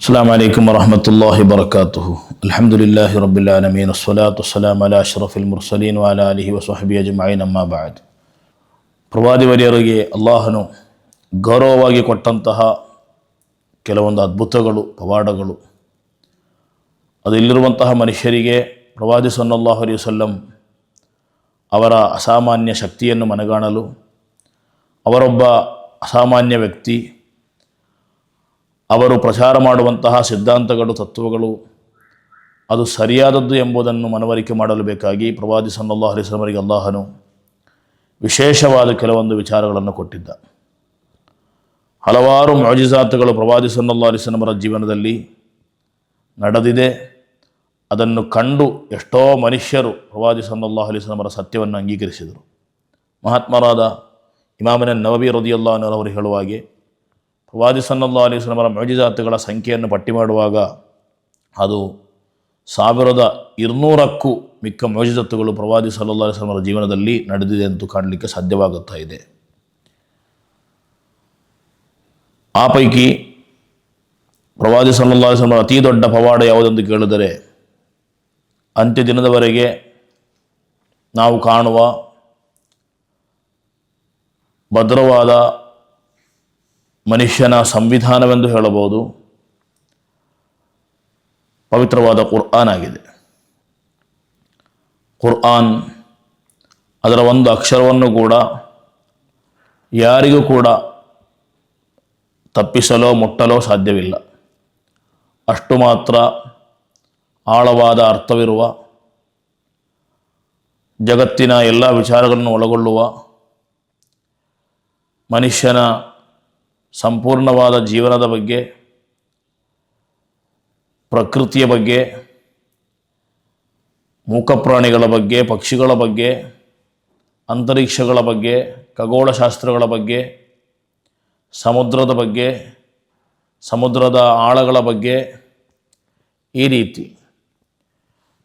السلام عليكم ورحمة الله وبركاته الحمد لله رب العالمين والصلاة والسلام على أشرف المرسلين وعلى آله وصحبه أجمعين أما بعد ಪ್ರವಾದಿವರಿಯರಿಗೆ ಅಲ್ಲಾಹನು ಗೌರವವಾಗಿ ಕೊಟ್ಟಂತಹ ಕೆಲವೊಂದು ಅದ್ಭುತಗಳು ಪವಾಡಗಳು ಅದು ಇಲ್ಲಿರುವಂತಹ ಮನುಷ್ಯರಿಗೆ ಪ್ರವಾದಿ ಸನ್ನಲ್ಲಾಹು ಅಲೈಹಿ ವಸಲ್ಲಂ ಅವರ ಅಸಾಮಾನ್ಯ ಶಕ್ತಿಯನ್ನು ಮನಗಾಣಲು ಅವರೊಬ್ಬ ಅಸಾಮಾನ್ಯ ವ್ಯಕ್ತಿ ಅವರು ಪ್ರಚಾರ ಮಾಡುವಂತಹ ಸಿದ್ಧಾಂತಗಳು, ತತ್ವಗಳು ಅದು ಸರಿಯಾದದ್ದು ಎಂಬುದನ್ನು ಮನವರಿಕೆ ಮಾಡಲು ಬೇಕಾಗಿ ಪ್ರವಾದಿ ಸಲ್ಲಲ್ಲಾಹು ಅಲೈಹಿ ವಸಲ್ಲಮರಿಗೆ ಅಲ್ಲಾಹನು ವಿಶೇಷವಾದ ಕೆಲವೊಂದು ವಿಚಾರಗಳನ್ನು ಕೊಟ್ಟಿದ್ದ. ಹಲವಾರು ಮೊಜಿಜಾತುಗಳು ಪ್ರವಾದಿ ಸಲ್ಲಾ ಅಲೈಹಿ ವಸಲ್ಲಮರ ಜೀವನದಲ್ಲಿ ನಡೆದಿದೆ. ಅದನ್ನು ಕಂಡು ಎಷ್ಟೋ ಮನುಷ್ಯರು ಪ್ರವಾದಿ ಸಲ್ಲಲ್ಲಾಹು ಅಲೈಹಿ ವಸಲ್ಲಮರ ಸತ್ಯವನ್ನು ಅಂಗೀಕರಿಸಿದರು. ಮಹಾತ್ಮರಾದ ಇಮಾಮಿನ ನವಬಿ ರದಿಯಲ್ಲಾನವರು ಹೇಳುವ ಹಾಗೆ ಪ್ರವಾದಿ ಸನ್ನಲ್ಲಾ ಅಲಿಸ್ಲಮರ ಮಜಿಜಾತುಗಳ ಸಂಖ್ಯೆಯನ್ನು ಪಟ್ಟಿ ಮಾಡುವಾಗ ಅದು ಸಾವಿರದ ಇರುನೂರಕ್ಕೂ ಮಿಕ್ಕ ಮೋಜಿಜತ್ತುಗಳು ಪ್ರವಾದಿ ಸಲ್ಲಾ ಅಲಿಸ್ಲಮರ ಜೀವನದಲ್ಲಿ ನಡೆದಿದೆ ಎಂದು ಕಾಣಲಿಕ್ಕೆ ಸಾಧ್ಯವಾಗುತ್ತಾ ಇದೆ. ಆ ಪೈಕಿ ಪ್ರವಾದಿ ಸಲ್ಲಾ ಅಲಿಸ್ಲಮರ ಅತಿ ದೊಡ್ಡ ಪವಾಡ ಯಾವುದೆಂದು ಕೇಳಿದರೆ, ಅಂತ್ಯ ದಿನದವರೆಗೆ ನಾವು ಕಾಣುವ ಭದ್ರವಾದ ಮನುಷ್ಯನ ಸಂವಿಧಾನವೆಂದು ಹೇಳಬಹುದು. ಪವಿತ್ರವಾದ ಕುರ್ಆನ್ ಆಗಿದೆ. ಕುರ್ಆನ್ ಅದರ ಒಂದು ಅಕ್ಷರವನ್ನು ಕೂಡ ಯಾರಿಗೂ ಕೂಡ ತಪ್ಪಿಸಲೋ ಮುಟ್ಟಲೋ ಸಾಧ್ಯವಿಲ್ಲ. ಅಷ್ಟು ಮಾತ್ರ ಆಳವಾದ ಅರ್ಥವಿರುವ, ಜಗತ್ತಿನ ಎಲ್ಲ ವಿಚಾರಗಳನ್ನು ಒಳಗೊಳ್ಳುವ ಮನುಷ್ಯನ ಸಂಪೂರ್ಣವಾದ ಜೀವನದ ಬಗ್ಗೆ, ಪ್ರಕೃತಿಯ ಬಗ್ಗೆ, ಮೂಕಪ್ರಾಣಿಗಳ ಬಗ್ಗೆ, ಪಕ್ಷಿಗಳ ಬಗ್ಗೆ, ಅಂತರಿಕ್ಷಗಳ ಬಗ್ಗೆ, ಖಗೋಳಶಾಸ್ತ್ರಗಳ ಬಗ್ಗೆ, ಸಮುದ್ರದ ಬಗ್ಗೆ, ಸಮುದ್ರದ ಆಳಗಳ ಬಗ್ಗೆ ಈ ರೀತಿ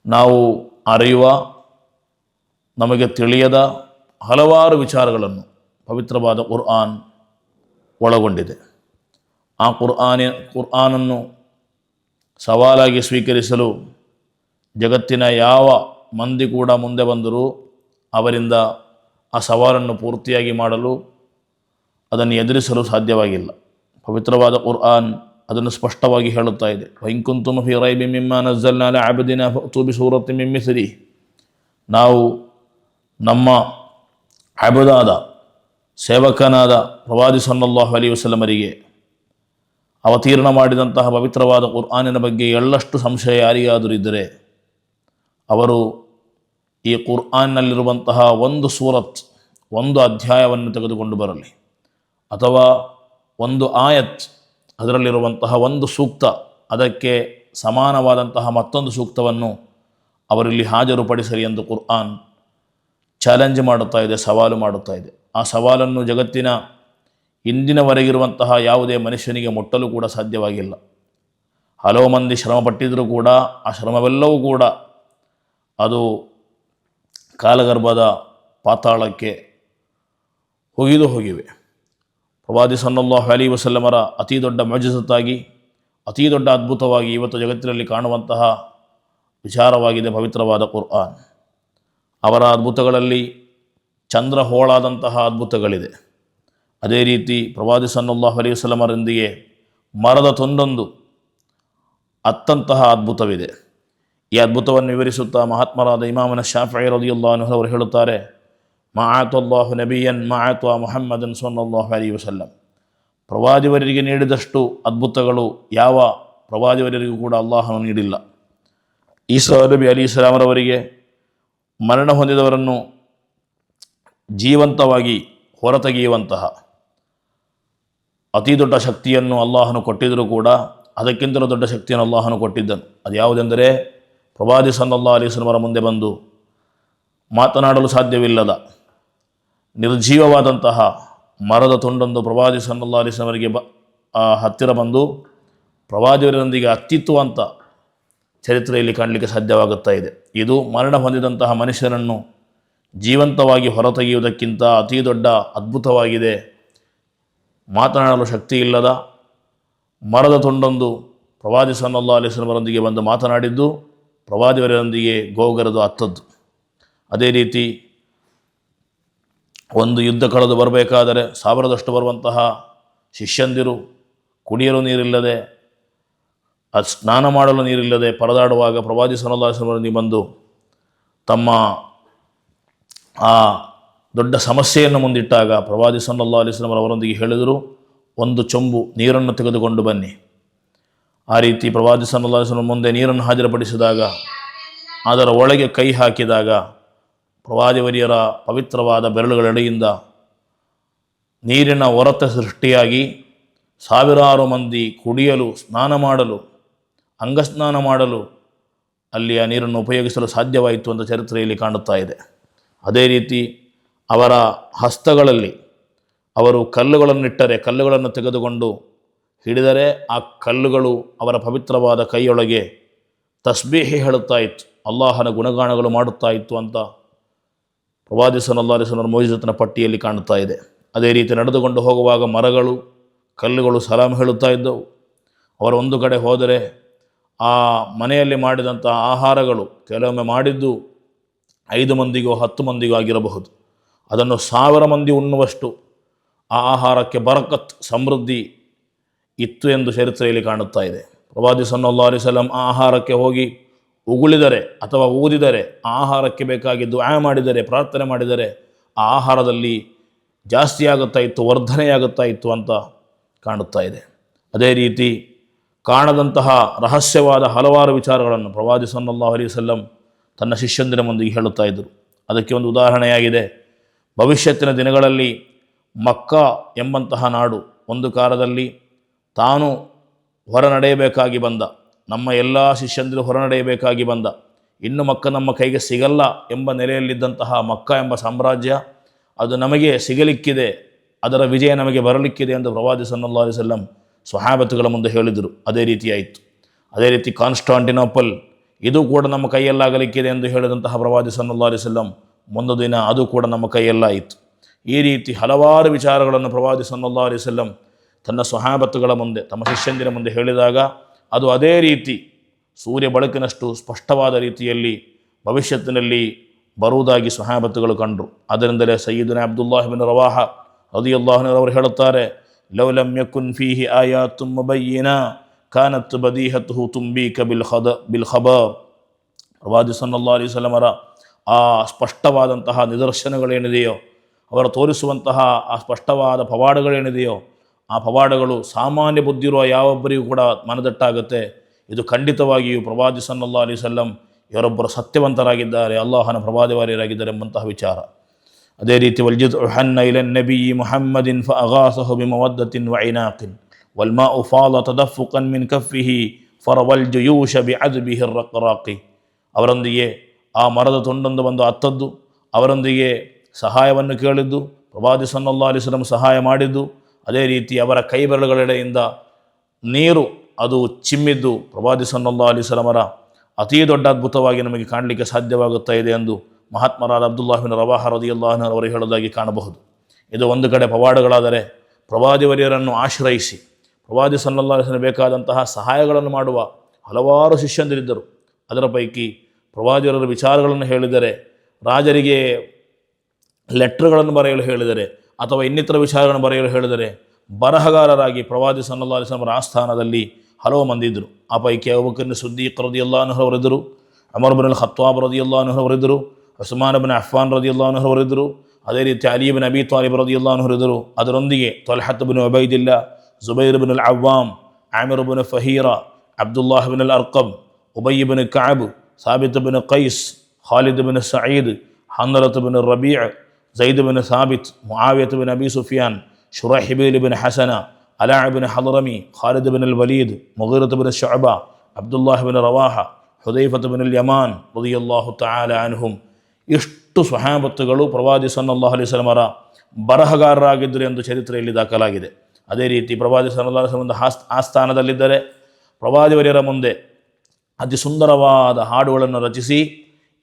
ನಾವು ಅರಿಯುವ, ನಮಗೆ ತಿಳಿಯದ ಹಲವಾರು ವಿಚಾರಗಳನ್ನು ಪವಿತ್ರವಾದ ಕುರ್ಆನ್ ಒಳಗೊಂಡಿದೆ. ಆ ಕುರ್ಆನ್ ಕುರ್ಆನನ್ನು ಸವಾಲಾಗಿ ಸ್ವೀಕರಿಸಲು ಜಗತ್ತಿನ ಯಾವ ಮಂದಿ ಕೂಡ ಮುಂದೆ ಬಂದರೂ ಅವರಿಂದ ಆ ಸವಾಲನ್ನು ಪೂರ್ತಿಯಾಗಿ ಮಾಡಲು ಅದನ್ನು ಎದುರಿಸಲು ಸಾಧ್ಯವಾಗಿಲ್ಲ. ಪವಿತ್ರವಾದ ಕುರ್ಆನ್ ಅದನ್ನು ಸ್ಪಷ್ಟವಾಗಿ ಹೇಳುತ್ತಾ ಇದೆ. ವೈಂಕುಂತುಮ ಫಿ ರೈಬಿ ಮಿಮ್ಮ ನಜ್ಜಲ್ನಾಲ ಆಬದಿನ ತೂಬಿ ಸೂರತ್ತಿ ಮಿಮ್ಮಿಸಿರಿ ನಾವು ನಮ್ಮ ಅಬದಾದ ಸೇವಕನಾದ ಪ್ರವಾದಿ ಸೊನ್ನಲ್ಲಾಹು ಅಲಿ ವಸಲಮರಿಗೆ ಅವತೀರ್ಣ ಮಾಡಿದಂತಹ ಪವಿತ್ರವಾದ ಕುರ್ಆನಿನ ಬಗ್ಗೆ ಎಳ್ಳಷ್ಟು ಸಂಶಯ ಯಾರಿಗಾದರೂ ಇದ್ದರೆ ಅವರು ಈ ಕುರ್ಆನ್ನಲ್ಲಿರುವಂತಹ ಒಂದು ಸೂರತ್, ಒಂದು ಅಧ್ಯಾಯವನ್ನು ತೆಗೆದುಕೊಂಡು ಬರಲಿ. ಅಥವಾ ಒಂದು ಆಯತ್, ಅದರಲ್ಲಿರುವಂತಹ ಒಂದು ಸೂಕ್ತ, ಅದಕ್ಕೆ ಸಮಾನವಾದಂತಹ ಮತ್ತೊಂದು ಸೂಕ್ತವನ್ನು ಅವರಲ್ಲಿ ಹಾಜರುಪಡಿಸಲಿ ಎಂದು ಕುರ್ಆನ್ ಚಾಲೆಂಜ್ ಮಾಡುತ್ತಾ ಇದೆ, ಸವಾಲು ಮಾಡುತ್ತಾ ಇದೆ. ಆ ಸವಾಲನ್ನು ಜಗತ್ತಿನ ಇಂದಿನವರೆಗಿರುವಂತಹ ಯಾವುದೇ ಮನುಷ್ಯನಿಗೆ ಮುಟ್ಟಲು ಕೂಡ ಸಾಧ್ಯವಾಗಿಲ್ಲ. ಹಲವು ಮಂದಿ ಶ್ರಮ ಪಟ್ಟಿದ್ದರೂ ಕೂಡ, ಆ ಶ್ರಮವೆಲ್ಲವೂ ಕೂಡ ಅದು ಕಾಲಗರ್ಭದ ಪಾತಾಳಕ್ಕೆ ಹೋಗಿದು ಹೋಗಿವೆ. ಪ್ರವಾದಿ ಸನ್ನಲ್ಲಾಹ್ ಅಲಿ ವಸಲ್ಲಮರ ಅತಿ ದೊಡ್ಡ ಮಜಸತ್ತಾಗಿ ಅತಿ ದೊಡ್ಡ ಅದ್ಭುತವಾಗಿ ಇವತ್ತು ಜಗತ್ತಿನಲ್ಲಿ ಕಾಣುವಂತಹ ವಿಚಾರವಾಗಿದೆ ಪವಿತ್ರವಾದ ಕುರ್ಆನ್. ಅವರ ಅದ್ಭುತಗಳಲ್ಲಿ ಚಂದ್ರ ಹೋಳಾದಂತಹ ಅದ್ಭುತಗಳಿದೆ. ಅದೇ ರೀತಿ ಪ್ರವಾದಿ ಸನ್ನಲ್ಲಾಹು ಅಲೈಹಿ ಮರದ ತೊಂದೊಂದು ಅತ್ತಂತಹ ಅದ್ಭುತವಿದೆ. ಈ ಅದ್ಭುತವನ್ನು ವಿವರಿಸುತ್ತಾ ಮಹಾತ್ಮರಾದ ಇಮಾಮನ ಶಾಫಿ ರದಿಯುಲ್ಲಾನು ಅವರು ಹೇಳುತ್ತಾರೆ ಮಾತಲ್ಲಾಹು ನಬಿಯನ್ ಮಾತ ಮುಹಮ್ಮದನ್ ಸೊನ್ನಲ್ಲಾಹು ಅಲಿ ವಸಲ್ಲಂ. ಪ್ರವಾದಿವರಿಗೆ ನೀಡಿದಷ್ಟು ಅದ್ಭುತಗಳು ಯಾವ ಪ್ರವಾದಿವರಿಗೂ ಕೂಡ ಅಲ್ಲಾಹನು ನೀಡಿಲ್ಲ. ಈಸಾ ನಬಿ ಅಲಿ ಇಸ್ಲಾಮರವರಿಗೆ ಮರಣ ಹೊಂದಿದವರನ್ನು ಜೀವಂತವಾಗಿ ಹೊರತೆಗೆಯುವಂತಹ ಅತಿ ದೊಡ್ಡ ಶಕ್ತಿಯನ್ನು ಅಲ್ಲಾಹನು ಕೊಟ್ಟಿದ್ದರೂ ಕೂಡ ಅದಕ್ಕಿಂತಲೂ ದೊಡ್ಡ ಶಕ್ತಿಯನ್ನು ಅಲ್ಲಾಹನು ಕೊಟ್ಟಿದ್ದನು. ಅದು ಯಾವುದೆಂದರೆ ಪ್ರವಾದಿ ಸನ್ನಲ್ಲಾ ಅಲಿಸ್ಲಮರ ಮುಂದೆ ಬಂದು ಮಾತನಾಡಲು ಸಾಧ್ಯವಿಲ್ಲದ ನಿರ್ಜೀವವಾದಂತಹ ಮರದ ತುಂಡೊಂದು ಪ್ರವಾದಿ ಸನ್ನಲ್ಲಾ ಅಲಿಸ್ಲಮರಿಗೆ ಬ ಹತ್ತಿರ ಬಂದು ಪ್ರವಾದಿಯವರೊಂದಿಗೆ ಅತ್ತಿತ್ತು ಅಂತ ಚರಿತ್ರೆಯಲ್ಲಿ ಕಾಣಲಿಕ್ಕೆ ಸಾಧ್ಯವಾಗುತ್ತಾ ಇದೆ. ಇದು ಮರಣ ಹೊಂದಿದಂತಹ ಮನುಷ್ಯರನ್ನು ಜೀವಂತವಾಗಿ ಹೊರತೆಗೆಯುವುದಕ್ಕಿಂತ ಅತಿ ದೊಡ್ಡ ಅದ್ಭುತವಾಗಿದೆ. ಮಾತನಾಡಲು ಶಕ್ತಿ ಇಲ್ಲದ ಮರದ ತುಂಡೊಂದು ಪ್ರವಾದಿ ಸನ್ನಲ್ಲಾ ಅಲಿಸ್ಲಮರೊಂದಿಗೆ ಬಂದು ಮಾತನಾಡಿದ್ದು ಪ್ರವಾದಿವರೊಂದಿಗೆ ಗೋಗರದು ಅತ್ತದ್ದು. ಅದೇ ರೀತಿ ಒಂದು ಯುದ್ಧ ಕಳೆದು ಬರಬೇಕಾದರೆ ಸಾವಿರದಷ್ಟು ಬರುವಂತಹ ಶಿಷ್ಯಂದಿರು, ಕುಡಿಯಲು ನೀರಿಲ್ಲದೆ ಅದು ಸ್ನಾನ ಮಾಡಲು ನೀರಿಲ್ಲದೆ ಪರದಾಡುವಾಗ ಪ್ರವಾದಿ ಸನ್ನಲ್ಲಾಹರೊಂದಿಗೆ ಬಂದು ತಮ್ಮ ಆ ದೊಡ್ಡ ಸಮಸ್ಯೆಯನ್ನು ಮುಂದಿಟ್ಟಾಗ ಪ್ರವಾದಿ ಸನ್ನಲ್ಲಾ ಅಲಿಸ್ಲಾಮರ್ ಅವರೊಂದಿಗೆ ಹೇಳಿದರು, ಒಂದು ಚೊಂಬು ನೀರನ್ನು ತೆಗೆದುಕೊಂಡು ಬನ್ನಿ. ಆ ರೀತಿ ಪ್ರವಾದಿ ಸನ್ನಲ್ಲಾ ಅಲಿಸ್ಲಾಮ್ ಮುಂದೆ ನೀರನ್ನು ಹಾಜರುಪಡಿಸಿದಾಗ, ಅದರ ಒಳಗೆ ಕೈ ಹಾಕಿದಾಗ ಪ್ರವಾದಿವರಿಯರ ಪವಿತ್ರವಾದ ಬೆರಳುಗಳೆಡೆಯಿಂದ ನೀರಿನ ಹೊರತ ಸೃಷ್ಟಿಯಾಗಿ ಸಾವಿರಾರು ಮಂದಿ ಕುಡಿಯಲು, ಸ್ನಾನ ಮಾಡಲು ಅಂಗಸ್ನಾನ ಮಾಡಲು ಅಲ್ಲಿ ಆ ನೀರನ್ನು ಉಪಯೋಗಿಸಲು ಸಾಧ್ಯವಾಯಿತು ಅಂತ ಚರಿತ್ರೆಯಲ್ಲಿ ಕಾಣುತ್ತಾ ಇದೆ. ಅದೇ ರೀತಿ ಅವರ ಹಸ್ತಗಳಲ್ಲಿ ಅವರು ಕಲ್ಲುಗಳನ್ನಿಟ್ಟರೆ ಕಲ್ಲುಗಳನ್ನು ತೆಗೆದುಕೊಂಡು ಹಿಡಿದರೆ ಆ ಕಲ್ಲುಗಳು ಅವರ ಪವಿತ್ರವಾದ ಕೈಯೊಳಗೆ ತಸ್ಬೀಹಿ ಹೇಳುತ್ತಾ ಇತ್ತು. ಅಲ್ಲಾಹನ ಗುಣಗಾನಗಳು ಮಾಡುತ್ತಾ ಇತ್ತು ಅಂತ ಪ್ರವಾದಿ ಸನ್ನಲ್ಲಾರಿಸನರ ಮೋಜಿತನ ಪಟ್ಟಿಯಲ್ಲಿ ಕಾಣುತ್ತಾ ಇದೆ. ಅದೇ ರೀತಿ ನಡೆದುಕೊಂಡು ಹೋಗುವಾಗ ಮರಗಳು, ಕಲ್ಲುಗಳು ಸಲಾಮ್ ಹೇಳುತ್ತಾ ಇದ್ದವು. ಅವರು ಒಂದು ಕಡೆ ಹೋದರೆ ಆ ಮನೆಯಲ್ಲಿ ಮಾಡಿದಂಥ ಆಹಾರಗಳು ಕೆಲವೊಮ್ಮೆ ಮಾಡಿದ್ದು ಐದು ಮಂದಿಗೋ ಹತ್ತು ಮಂದಿಗೋ ಆಗಿರಬಹುದು. ಅದನ್ನು ಸಾವಿರ ಮಂದಿ ಉಣ್ಣುವಷ್ಟು ಆ ಆಹಾರಕ್ಕೆ ಬರಕತ್, ಸಮೃದ್ಧಿ ಇತ್ತು ಎಂದು ಚರಿತ್ರೆಯಲ್ಲಿ ಕಾಣುತ್ತಾ ಇದೆ. ಪ್ರವಾದಿ ಸನ್ನಲ್ಲ ಅಲಿಸಲಂ ಆ ಆಹಾರಕ್ಕೆ ಹೋಗಿ ಉಗುಳಿದರೆ ಅಥವಾ ಊದಿದರೆ ಆಹಾರಕ್ಕೆ ಬೇಕಾಗಿ ದುಆ ಮಾಡಿದರೆ, ಪ್ರಾರ್ಥನೆ ಮಾಡಿದರೆ ಆ ಆಹಾರದಲ್ಲಿ ಜಾಸ್ತಿ ಆಗುತ್ತಾ ಇತ್ತು, ವರ್ಧನೆಯಾಗುತ್ತಾ ಇತ್ತು ಅಂತ ಕಾಣುತ್ತಾ ಇದೆ. ಅದೇ ರೀತಿ ಕಾಣದಂತಹ ರಹಸ್ಯವಾದ ಹಲವಾರು ವಿಚಾರಗಳನ್ನು ಪ್ರವಾದಿ ಸಲ್ಲಲ್ಲಾಹು ಅಲೈಹಿ ವಸಲ್ಲಂ ತನ್ನ ಶಿಷ್ಯಂದಿನ ಮುಂದಿಗೆ ಹೇಳುತ್ತಾ ಇದ್ದರು. ಅದಕ್ಕೆ ಒಂದು ಉದಾಹರಣೆಯಾಗಿದೆ. ಭವಿಷ್ಯತ್ತಿನ ದಿನಗಳಲ್ಲಿ ಮಕ್ಕ ಎಂಬಂತಹ ನಾಡು ಒಂದು ಕಾಲದಲ್ಲಿ ತಾನು ಹೊರನಡೆಯಬೇಕಾಗಿ ಬಂದ. ನಮ್ಮ ಎಲ್ಲ ಶಿಷ್ಯಂದಿರು ಹೊರ ನಡೆಯಬೇಕಾಗಿ ಬಂದ. ಇನ್ನು ಮಕ್ಕ ನಮ್ಮ ಕೈಗೆ ಸಿಗಲ್ಲ ಎಂಬ ನೆಲೆಯಲ್ಲಿದ್ದಂತಹ ಮಕ್ಕ ಎಂಬ ಸಾಮ್ರಾಜ್ಯ ಅದು ನಮಗೆ ಸಿಗಲಿಕ್ಕಿದೆ. ಅದರ ವಿಜಯ ನಮಗೆ ಬರಲಿಕ್ಕಿದೆ ಎಂದು ಪ್ರವಾದಿ ಸನ್ನಲ್ಲಾ ಅಲಿಸಲ್ಲಂ ಸ್ವಹಾಬತ್ತುಗಳ ಮುಂದೆ ಹೇಳಿದರು, ಅದೇ ರೀತಿಯಾಯಿತು ಅದೇ ರೀತಿ ಕಾನ್ಸ್ಟಾಂಟಿನೋಪಲ್, ಇದು ಕೂಡ ನಮ್ಮ ಕೈಯಲ್ಲಾಗಲಿಕ್ಕಿದೆ ಎಂದು ಹೇಳಿದಂತಹ ಪ್ರವಾದಿ ಸನ್ನಲ್ಲಾ ಅಲಿಸಲ್ಲಂ ಮುಂದ ದಿನ ಅದು ಕೂಡ ನಮ್ಮ ಕೈಯಲ್ಲಾಯಿತು. ಈ ರೀತಿ ಹಲವಾರು ವಿಚಾರಗಳನ್ನು ಪ್ರವಾದಿ ಸನ್ನಲ್ಲಾ ಅಲಿಸಲ್ಲಂ ತನ್ನ ಸ್ವಹಾಬತ್ತುಗಳ ಮುಂದೆ, ತಮ್ಮ ಶಿಷ್ಯಂದಿರ ಮುಂದೆ ಹೇಳಿದಾಗ, ಅದು ಅದೇ ರೀತಿ ಸೂರ್ಯ ಬಳಕಿನಷ್ಟು ಸ್ಪಷ್ಟವಾದ ರೀತಿಯಲ್ಲಿ ಭವಿಷ್ಯತ್ತಿನಲ್ಲಿ ಬರುವುದಾಗಿ ಸ್ವಹಾಬತ್ತುಗಳು ಕಂಡರು. ಅದರಿಂದಲೇ ಸಯ್ಯದನ ಅಬ್ದುಲ್ಲಾಹಿಬಿನ್ ರವಾಹ ರದಿಯುಲ್ಲಾಹನವರು ಹೇಳುತ್ತಾರೆ ಯಕುನ್ ಫೀಹಿ ಆಯಾತು ಮುಬಯ್ಯಿನ ಕಾನತ್ ಬದೀಹತ್ತು ತುಂಬೀಕ ಬಿಲ್ ಹಬ ಪ್ರವಾದಿ ಸಲ್ಲಾ ಅಲಿ ಸಲಮರ ಆ ಸ್ಪಷ್ಟವಾದಂತಹ ನಿದರ್ಶನಗಳೇನಿದೆಯೋ, ಅವರು ತೋರಿಸುವಂತಹ ಆ ಸ್ಪಷ್ಟವಾದ ಪವಾಡಗಳೇನಿದೆಯೋ, ಆ ಪವಾಡಗಳು ಸಾಮಾನ್ಯ ಬುದ್ಧಿರುವ ಯಾವೊಬ್ಬರಿಗೂ ಕೂಡ ಮನದಟ್ಟಾಗುತ್ತೆ. ಇದು ಖಂಡಿತವಾಗಿಯೂ ಪ್ರವಾದಿ ಸನ್ನಲ್ಲಾ ಅಲಿ ಸಲ್ಲಂ ಇವರೊಬ್ಬರು ಸತ್ಯವಂತರಾಗಿದ್ದಾರೆ, ಅಲ್ಲಾಹನ ಪ್ರವಾದಿವಾರಿಯರಾಗಿದ್ದಾರೆ ಎಂಬಂತಹ ವಿಚಾರ. ಅದೇ ರೀತಿ ವಲ್ಜಿದ್ ಉಹನ್ನ ಇಲ ನಬಿ ಮುಹಮ್ಮದಿನ್ ಫ ಅಗಾಸಹು ಬಿಮವದ್ದತಿನ್ ವೈನಾಕಿನ್ ವಲ್ಮಾ ಉಫಾಲ ತದಫುಕನ್ ಮಿನ್ ಕಫಿಹಿ ಫರವಲ್ ಜುಯೂಷ ಬಿ ಅದ್ಬಿಹಿ ರಕ್ಕರಾಕಿ ಅವರೊಂದಿಗೆ ಆ ಮರದ ತುಂಡೊಂದು ಬಂದು ಅತ್ತದ್ದು. ಅವರೊಂದಿಗೆ ಸಹಾಯವನ್ನು ಕೇಳಿದ್ದು. ಪ್ರವಾದಿ ಸೊನ್ನಲ್ಲಾ ಅಲಿಸ್ಲಂ ಸಹಾಯ ಮಾಡಿದ್ದು. ಅದೇ ರೀತಿ ಅವರ ಕೈ ಬೆರಳುಗಳೆಡೆಯಿಂದ ನೀರು ಅದು ಚಿಮ್ಮಿದ್ದು. ಪ್ರವಾದಿ ಸನ್ನಲ್ಲಾ ಅಲಿಸ್ಲಮರ ಅತೀ ದೊಡ್ಡ ಅದ್ಭುತವಾಗಿ ನಮಗೆ ಕಾಣಲಿಕ್ಕೆ ಸಾಧ್ಯವಾಗುತ್ತಾ ಇದೆ ಎಂದು ಮಹಾತ್ಮರಾದ ಅಬ್ದುಲ್ಲಾಹಿನ ರವಾಹ ರದಿಯಲ್ಲಾಹನ್ ಅವರು ಹೇಳೋದಾಗಿ ಕಾಣಬಹುದು. ಇದು ಒಂದು ಕಡೆ ಪವಾಡಗಳಾದರೆ ಪ್ರವಾದಿವರ್ಯರನ್ನು ಆಶ್ರಯಿಸಿ, ಪ್ರವಾದಿ ಅಲಿಸ್ಲಂ ಬೇಕಾದಂತಹ ಸಹಾಯಗಳನ್ನು ಮಾಡುವ ಹಲವಾರು ಶಿಷ್ಯಂದಿರಿದ್ದರು. ಅದರ ಪೈಕಿ ಪ್ರವಾದಿಯರ ವಿಚಾರಗಳನ್ನು ಹೇಳಿದರೆ, ರಾಜರಿಗೆ ಲೆಟ್ರ್ಗಳನ್ನು ಬರೆಯಲು ಹೇಳಿದರೆ ಅಥವಾ ಇನ್ನಿತರ ವಿಚಾರಗಳನ್ನು ಬರೆಯಲು ಹೇಳಿದರೆ ಬರಹಗಾರರಾಗಿ ಪ್ರವಾದಿ ಅಲಿಸ್ಲಾಮರ ಆಸ್ಥಾನದಲ್ಲಿ ಹಲವು ಮಂದಿ ಇದ್ದರು. ಆ ಪೈಕಿ ಅಬುಕರ್ನ ಸುದ್ದೀಕ್ ರದಿಯಲ್ಲಾನವರಿದ್ದರು ಅಮರ್ ಬಿನ್ ಅಲ್ ಖತ್ತಾಬ್ ರದಿಯಲ್ಲಾನವರಿದ್ದರು ಉಸ್ಮಾನಬನ್ ಅಫ್ಫಾನ್ ರದಿಯುಲ್ಲಾನು ಹೊರಿದ್ರು ಅದೇ ರೀತಿ ಅಲಿಬನ್ ಅಬಿ ತಾಲಿಬ್ ರದಿಯುಲ್ಲಾನು ಹೊರಿದ್ರು ಅದರೊಂದಿಗೆ ತೊಲ್ಹತ್ಬಿನ್ ಒಬೈದಿಲ್ಲ ಜುಬೈರ್ಬಿನ್ ಅಲ್ ಅವಾಮ್ ಆಮಿರ್ಬಿನ್ ಫಹೀರ ಅಬ್ದುಲ್ಲಾಹಬಿನ್ ಅಲ್ ಅರ್ಕಬ್ ಉಬೈಬಿನ್ Kab Thabit Qais Khalid bin Sayyid Hanzala bin Rabi Zaid bin Thabit Muawiya bin Abi Sufyan Shurahbil bin Hasana അലാബിൻ Hadrami Khalid bin al Walid Mughira bin Shuba Abdullah bin Rawaha Hudhaifa bin al Yaman റളിയല്ലാഹു തആല അൻഹും. ಎಷ್ಟು ಸ್ವಹಾಬತ್ತುಗಳು ಪ್ರವಾದಿ ಸನ್ನಲ್ಲಾಹ್ ಅಲಿ ಸಲಮರ ಬರಹಗಾರರಾಗಿದ್ದರು ಎಂದು ಚರಿತ್ರೆಯಲ್ಲಿ ದಾಖಲಾಗಿದೆ. ಅದೇ ರೀತಿ ಪ್ರವಾದಿ ಸನ್ನಲ್ಲಾಹು ವಸಲ್ಲಂ ಆಸ್ ಆಸ್ಥಾನದಲ್ಲಿದ್ದರೆ ಪ್ರವಾದಿವರ್ಯರ ಮುಂದೆ ಅತಿ ಸುಂದರವಾದ ಹಾಡುಗಳನ್ನು ರಚಿಸಿ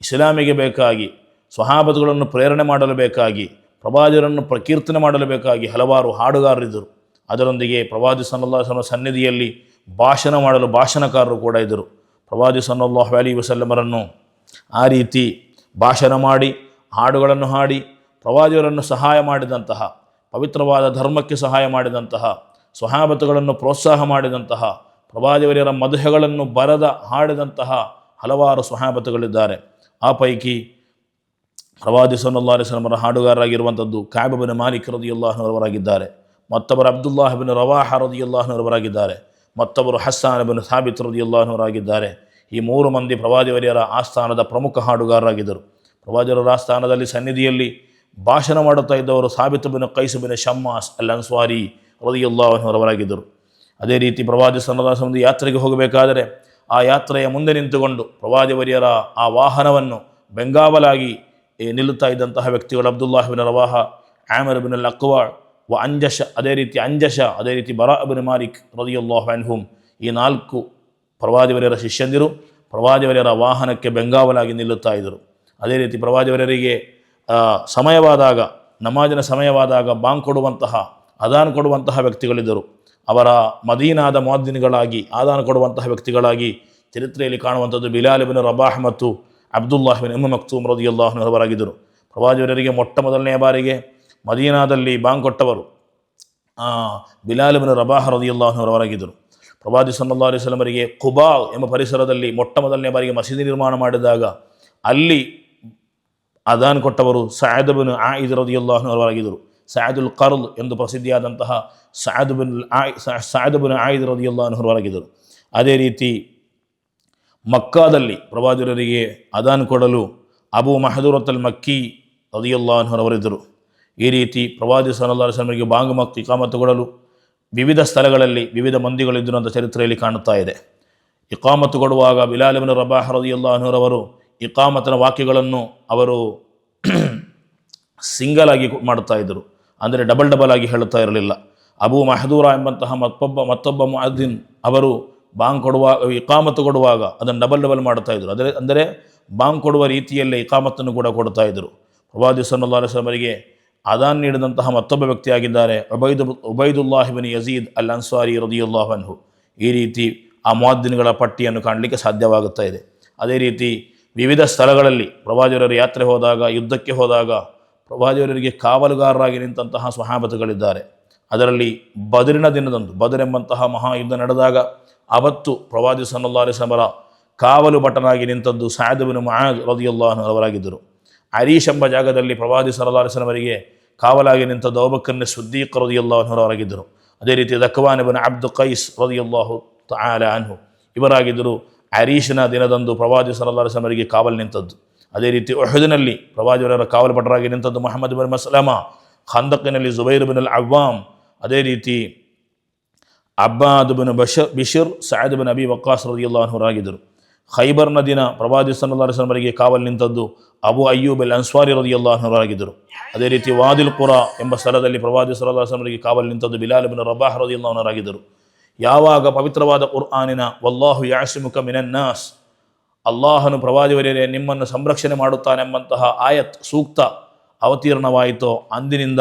ಇಸ್ಲಾಮಿಗೆ ಬೇಕಾಗಿ ಸ್ವಹಾಬತ್ಗಳನ್ನು ಪ್ರೇರಣೆ ಮಾಡಲು ಬೇಕಾಗಿ, ಪ್ರವಾದಿಯರನ್ನು ಪ್ರಕೀರ್ತನೆ ಮಾಡಲು ಬೇಕಾಗಿ ಹಲವಾರು ಹಾಡುಗಾರರಿದ್ದರು. ಅದರೊಂದಿಗೆ ಪ್ರವಾದಿ ಸನ್ನಲ್ಲಾಹು ಸನ್ನಿಧಿಯಲ್ಲಿ ಭಾಷಣ ಮಾಡಲು ಭಾಷಣಕಾರರು ಕೂಡ ಇದ್ದರು. ಪ್ರವಾದಿ ಸನ್ನಲ್ಲಾಹ್ ಅಲಿ ವಸಲ್ಲಮರನ್ನು ಆ ರೀತಿ ಭಾಷಣ ಮಾಡಿ, ಹಾಡುಗಳನ್ನು ಹಾಡಿ ಪ್ರವಾದಿಯವರನ್ನು ಸಹಾಯ ಮಾಡಿದಂತಹ, ಪವಿತ್ರವಾದ ಧರ್ಮಕ್ಕೆ ಸಹಾಯ ಮಾಡಿದಂತಹ ಸ್ವಹಾಬತುಗಳನ್ನು ಪ್ರೋತ್ಸಾಹ ಮಾಡಿದಂತಹ, ಪ್ರವಾದಿವರ್ಯರ ಮದುವೆಗಳನ್ನು ಬರದ, ಹಾಡಿದಂತಹ ಹಲವಾರು ಸ್ವಹಾಬತುಗಳಿದ್ದಾರೆ ಆ ಪೈಕಿ ಪ್ರವಾದಿ ಸಲ್ಲಾ ಅಲಿಸ್ಲಮರ ಹಾಡುಗಾರರಾಗಿರುವಂಥದ್ದು ಕ್ಯಾಬಬಿನ ಮಾಲಿಕ್ ರದಿಯುಲ್ಲಾಹನವರಾಗಿದ್ದಾರೆ ಮತ್ತೊಬ್ಬರು ಅಬ್ದುಲ್ಲಾಹಬಿನ್ ರವಾಹ ರದಿಯುಲ್ಲಾಹನವರಾಗಿದ್ದಾರೆ ಮತ್ತೊಬ್ಬರು ಹಸ್ಸಾನ್ ಬಿನ್ ಸಾಬಿತ್ ರದಿಯುಲ್ಲಾಹನವರಾಗಿದ್ದಾರೆ ಈ ಮೂರು ಮಂದಿ ಪ್ರವಾದಿವರ್ಯರ ಆಸ್ಥಾನದ ಪ್ರಮುಖ ಹಾಡುಗಾರರಾಗಿದ್ದರು. ಪ್ರವಾದಿಯವರ ಆಸ್ಥಾನದಲ್ಲಿ ಸನ್ನಿಧಿಯಲ್ಲಿ ಭಾಷಣ ಮಾಡುತ್ತಾ ಇದ್ದವರು ಸಾಬಿತ್ ಬಿನ ಕೈಸುಬಿನ ಬಿನ್ ಶಮ್ಮಾಸ್ ಅಲ್ ಅನ್ಸ್ವಾರಿ ರದಿಯುಲ್ಲಾಹನವರಾಗಿದ್ದರು ಅದೇ ರೀತಿ ಪ್ರವಾದಿ ಒಂದು ಯಾತ್ರೆಗೆ ಹೋಗಬೇಕಾದರೆ ಆ ಯಾತ್ರೆಯ ಮುಂದೆ ನಿಂತುಕೊಂಡು ಪ್ರವಾದಿವರ್ಯರ ಆ ವಾಹನವನ್ನು ಬೆಂಗಾವಲಾಗಿ ನಿಲ್ಲುತ್ತಾ ಇದ್ದಂತಹ ವ್ಯಕ್ತಿಗಳು ಅಬ್ದುಲ್ಲಾಹಿಬಿನ ರವಾಹ, ಆಮರ್ ಬಿನ್ ಅಲ್ ಅಕ್ವಾಳ್ ವ ಅಂಜಶ ಅದೇ ರೀತಿ ಅಂಜಶ ಅದೇ ರೀತಿ ಬರಾ ಅಬಿನ್ ಮಾಲಿಕ್ ರದಿಯುಲ್ಲಾಹ್ ಅನ್ಹುಮ್ ಈ ನಾಲ್ಕು ಪ್ರವಾದಿವರ್ಯರ ಶಿಷ್ಯಂದಿರು, ಪ್ರವಾದಿವರ್ಯರ ವಾಹನಕ್ಕೆ ಬೆಂಗಾವಲಾಗಿ ನಿಲ್ಲುತ್ತಾ ಇದ್ದರು. ಅದೇ ರೀತಿ ಪ್ರವಾದಿವರ್ಯರಿಗೆ ಸಮಯವಾದಾಗ, ನಮಾಜಿನ ಸಮಯವಾದಾಗ ಬಾಂಗ್ ಕೊಡುವಂತಹ, ಅದಾನ್ ಕೊಡುವಂತಹ ವ್ಯಕ್ತಿಗಳಿದ್ದರು. ಅವರ ಮದೀನಾದ ಮುಅದ್ದಿನ್ಗಳಾಗಿ ಆದಾನ ಕೊಡುವಂತಹ ವ್ಯಕ್ತಿಗಳಾಗಿ ಚರಿತ್ರೆಯಲ್ಲಿ ಕಾಣುವಂಥದ್ದು ಬಿಲಾಲ್ ಬಿನ್ ರಬಾಹ್ ಮತ್ತು ಅಬ್ದುಲ್ಲಾಹ್ ಬಿನ್ ಎಂ ಮಕ್ತೂಮ್ ರದಿಯುಲ್ಲಾಹನವರಾಗಿದ್ದರು ಪ್ರವಾದಿವರರಿಗೆ ಮೊಟ್ಟ ಮೊದಲನೆಯ ಬಾರಿಗೆ ಮದೀನಾದಲ್ಲಿ ಬಾಂಗ್ ಕೊಟ್ಟವರು ಬಿಲಾಲಿಬಿನ್ ಬಿಲಾಲ್ ಬಿನ್ ರಬಾಹ್ ರದಿಯುಲ್ಲಾಹನವರಾಗಿದ್ದರು ಪ್ರವಾದಿ ಸಲ್ಲಾ ಅಲಿಸ್ಲಮರಿಗೆ ಕುಬಾ ಎಂಬ ಪರಿಸರದಲ್ಲಿ ಮೊಟ್ಟ ಮೊದಲನೇ ಬಾರಿಗೆ ಮಸೀದಿ ನಿರ್ಮಾಣ ಮಾಡಿದಾಗ ಅಲ್ಲಿ ಅದಾನ್ ಕೊಟ್ಟವರು ಸಾಯದ್ಬಿನ್ ಆ ಆಯಿದ್ ಅವರಾಗಿದ್ದರು. ಸಯದುಲ್ ಕರ್ಲ್ ಎಂದು ಪ್ರಸಿದ್ಧಿಯಾದಂತಹ ಸಾಯದ್ಬಿನ್ ಆ ಆಯ್ ಆ ಬಿನ್ ಆಯಿದ್ ಹೊರವಾಗಿದ್ದರು ಅದೇ ರೀತಿ ಮಕ್ಕಾದಲ್ಲಿ ಪ್ರವಾದಿರರಿಗೆ ಅದಾನ್ ಕೊಡಲು ಅಬು ಮಹದೂರತ್ ಅಲ್ ಮಕ್ಕಿ ರದಿಯುಲ್ಲಾಹನವರಿದ್ದರು ಈ ರೀತಿ ಪ್ರವಾದಿ ಸಲ್ಲಾ ಅಲಿಸ್ಲಮರಿಗೆ ಬಾಂಗ್ ಮಕ್ ಇಕಾಮತ್ತು ಕೊಡಲು ವಿವಿಧ ಸ್ಥಳಗಳಲ್ಲಿ ವಿವಿಧ ಮಂದಿಗಳಿದ್ದು ಅಂತ ಚರಿತ್ರೆಯಲ್ಲಿ ಕಾಣುತ್ತಾ ಇದೆ. ಇಕಾಮತ್ತು ಕೊಡುವಾಗ ಬಿಲಾಲಿಬಿನ್ ರಬಾಹ್ ರದಿಯುಲ್ಲಾಹನವರವರು ಇಕಾಮತನ ವಾಕ್ಯಗಳನ್ನು ಅವರು ಸಿಂಗಲ್ ಆಗಿ ಮಾಡುತ್ತಾ ಇದ್ದರು. ಅಂದರೆ ಡಬಲ್ ಡಬಲ್ ಆಗಿ ಹೇಳುತ್ತಾ ಇರಲಿಲ್ಲ. ಅಬು ಮಹದೂರ ಎಂಬಂತಹ ಮತ್ತೊಬ್ಬ ಮತ್ತೊಬ್ಬ ಮುಅದ್ದಿನ್ ಅವರು ಬಾಂಗ್ ಕೊಡುವಾಗ ಇಕಾಮತ್ತು ಕೊಡುವಾಗ ಅದನ್ನು ಡಬಲ್ ಡಬಲ್ ಮಾಡುತ್ತಾ ಇದ್ದರು. ಅದರ, ಅಂದರೆ ಬಾಂಗ್ ಕೊಡುವ ರೀತಿಯಲ್ಲೇ ಇಕಾಮತ್ತನ್ನು ಕೂಡ ಕೊಡ್ತಾ ಇದ್ದರು. ಪ್ರವಾದಿ ಸಲ್ಲಾ ಅಲಿಸ್ಲಮರಿಗೆ ಅದಾನ್ ನೀಡಿದಂತಹ ಮತ್ತೊಬ್ಬ ವ್ಯಕ್ತಿಯಾಗಿದ್ದಾರೆ ಒಬೈದು ಒಬೈದುಲ್ಲಾಹಿಬನ್ ಯಜೀದ್ ಅಲ್ ಅನ್ಸಾರಿ ರದಿಯುಲ್ಲಾಹನ್ಹು ಈ ರೀತಿ ಆ ಮುವಾದ್ದಿನ್ಗಳ ಪಟ್ಟಿಯನ್ನು ಕಾಣಲಿಕ್ಕೆ ಸಾಧ್ಯವಾಗುತ್ತಾ ಇದೆ. ಅದೇ ರೀತಿ ವಿವಿಧ ಸ್ಥಳಗಳಲ್ಲಿ ಪ್ರವಾದಿಯವರು ಯಾತ್ರೆ ಹೋದಾಗ, ಯುದ್ಧಕ್ಕೆ ಹೋದಾಗ ಪ್ರವಾದಿಯವರಿಗೆ ಕಾವಲುಗಾರರಾಗಿ ನಿಂತಹ ಸ್ವಹಾಬತುಗಳಿದ್ದಾರೆ ಅದರಲ್ಲಿ ಬದರಿನ ದಿನದಂದು ಬದರೆಂಬಂತಹ ಮಹಾಯುದ್ಧ ನಡೆದಾಗ ಅವತ್ತು ಪ್ರವಾದಿ ಸಲ್ಲಾ ಸಮರ ಕಾವಲು ಭಟನಾಗಿ ನಿಂತದ್ದು ಸಾಯದಬಿನ ರದಿಯುಲ್ಲಾಹನ್ ಅವರಾಗಿದ್ದರು. ಅರೀಶ್ ಎಂಬ ಜಾಗದಲ್ಲಿ ಪ್ರವಾದಿ ಸಲ್ಲಾ ಅಲಿಸ್ಲಮರಿಗೆ ಕಾವಲಾಗಿ ನಿಂತ ಅಬಕರ್ನ ಸುದ್ದೀಕ್ ರದಿಯುಲ್ಲಾಹನವರಾಗಿದ್ದರು ಅದೇ ರೀತಿ ದಕ್ವಾನಿಬನ್ ಅಬ್ದು ಕೈಸ್ ರದಿಯಲ್ಲಾಹು ತಾಲ ಅನ್ಹು ಇವರಾಗಿದ್ದರು. ಅರೀಶನ ದಿನದಂದು ಪ್ರವಾದಿ ಸಲ್ಲಾ ಸಮರಿಗೆ ಕಾವಲು ನಿಂತದ್ದು. ಅದೇ ರೀತಿ ಒಹದಿನಲ್ಲಿ ಪ್ರವಾದಿಯವರ ಕಾವಲು ಭಟರಾಗಿ ನಿಂತದ್ದು ಮೊಹಮ್ಮದ್ ಬಿನ್ ಮಸ್ಲಮ ಖಂದಕ್ಕಿನಲ್ಲಿ ಜುಬೈರ್ ಬಿನ್ ಅಲ್ ಅವ್ವಾಮ್ ಅದೇ ರೀತಿ ಅಬ್ಬಾದ್ ಬಿನ್ ಬಶ ಬಿಶಿರ್ ಸಾಯದ್ ಬಿನ್ ಅಬಿ ವಕ್ಕಾಸ್ ರದಿಯುಲ್ಲಾಹನವರಾಗಿದ್ದರು ಖೈಬರ್ನ ದಿನ ಪ್ರವಾದಿ ಅಲಿಸ್ಲಮರಿಗೆ ಕಾವಲು ನಿಂತದ್ದು ಅಬು ಅಯ್ಯೂಬ್ ಅಲ್ ಅನ್ಸ್ವಾರಿ ರದಿಯುಲ್ಲಾಹನವರಾಗಿದ್ದರು ಅದೇ ರೀತಿ ವಾದಿಲ್ ಪುರ ಎಂಬ ಸ್ಥಳದಲ್ಲಿ ಪ್ರವಾದಿ ಸಲ್ಲಾ ಅಲಿಸ್ಲಮರಿಗೆ ಕಾವಲು ನಿಂತದ್ದು ಬಿಲಾಲ್ ಬಿನ್ ರಬಾಹ್ ರದಿಯುಲ್ಲಾಹನವರಾಗಿದ್ದರು ಯಾವಾಗ ಪವಿತ್ರವಾದ ಕುರ್ಆನಿನ ವಲ್ಲಾಹು ಯಾಸಿಮುಖ ಮಿನನ್ನಾಸ್ ಅಲ್ಲಾಹನು ಪ್ರವಾದಿವರೇ ನಿಮ್ಮನ್ನು ಸಂರಕ್ಷಣೆ ಮಾಡುತ್ತಾನೆಂಬಂತಹ ಆಯತ್ ಸೂಕ್ತ ಅವತೀರ್ಣವಾಯಿತೋ, ಅಂದಿನಿಂದ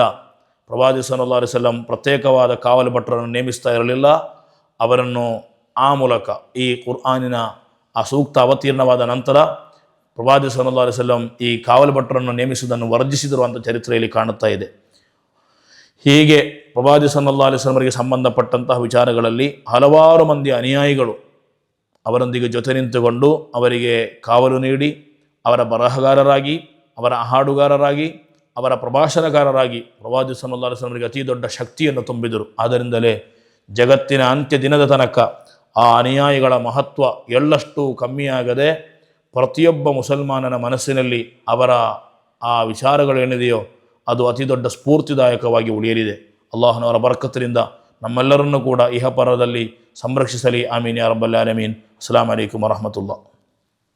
ಪ್ರವಾದಿ ಸಲ್ಲಾ ಪ್ರತ್ಯೇಕವಾದ ಕಾವಲು ಭಟ್ರನ್ನು ನೇಮಿಸ್ತಾ ಇರಲಿಲ್ಲ. ಅವರನ್ನು ಆ ಮೂಲಕ ಈ ಕುರ್ಆನಿನ ಆ ಸೂಕ್ತ ಅವತೀರ್ಣವಾದ ನಂತರ ಪ್ರವಾದಿ ಸಲ್ಲಾ ಅಲಿಸಲ್ಲಂ ಈ ಕಾವಲು ಭಟ್ಟರನ್ನು ನೇಮಿಸುವುದನ್ನು ವರ್ಜಿಸಿದರು ಅಂತ ಚರಿತ್ರೆಯಲ್ಲಿ ಕಾಣುತ್ತಾ ಇದೆ. ಹೀಗೆ ಪ್ರವಾದಿ ಸಲ್ಲಾ ಅಲಿಸ್ಲಮರಿಗೆ ಸಂಬಂಧಪಟ್ಟಂತಹ ವಿಚಾರಗಳಲ್ಲಿ ಹಲವಾರು ಮಂದಿ ಅನುಯಾಯಿಗಳು ಅವರೊಂದಿಗೆ ಜೊತೆ ನಿಂತುಕೊಂಡು ಅವರಿಗೆ ಕಾವಲು ನೀಡಿ, ಅವರ ಬರಹಗಾರರಾಗಿ, ಅವರ ಹಾಡುಗಾರರಾಗಿ ಅವರ ಪ್ರಭಾಷಣಕಾರರಾಗಿ ಪ್ರವಾದಿ ಸಲ್ಲಾ ಅಲಿಸ್ಲಮರಿಗೆ ಅತಿ ದೊಡ್ಡ ಶಕ್ತಿಯನ್ನು ತುಂಬಿದರು. ಆದ್ದರಿಂದಲೇ ಜಗತ್ತಿನ ಅಂತ್ಯ ದಿನದ ತನಕ ಆ ಅನುಯಾಯಿಗಳ ಮಹತ್ವ ಎಳ್ಳಷ್ಟು ಕಮ್ಮಿಯಾಗದೆ ಪ್ರತಿಯೊಬ್ಬ ಮುಸಲ್ಮಾನನ ಮನಸ್ಸಿನಲ್ಲಿ ಅವರ ಆ ವಿಚಾರಗಳೇನಿದೆಯೋ ಅದು ಅತಿ ದೊಡ್ಡ ಸ್ಫೂರ್ತಿದಾಯಕವಾಗಿ ಉಳಿಯಲಿದೆ. ಅಲ್ಲಾಹನವರ ಬರಕತ್ತಿನಿಂದ ನಮ್ಮೆಲ್ಲರನ್ನೂ ಕೂಡ ಇಹಪರದಲ್ಲಿ ಸಂರಕ್ಷಿಸಲಿ. ಆಮೀನ್ ಯಾ ಅಸ್ಲಾಂ ಅಲೈಕುಮ್ ವರಹಮತುಲ್ಲಾ.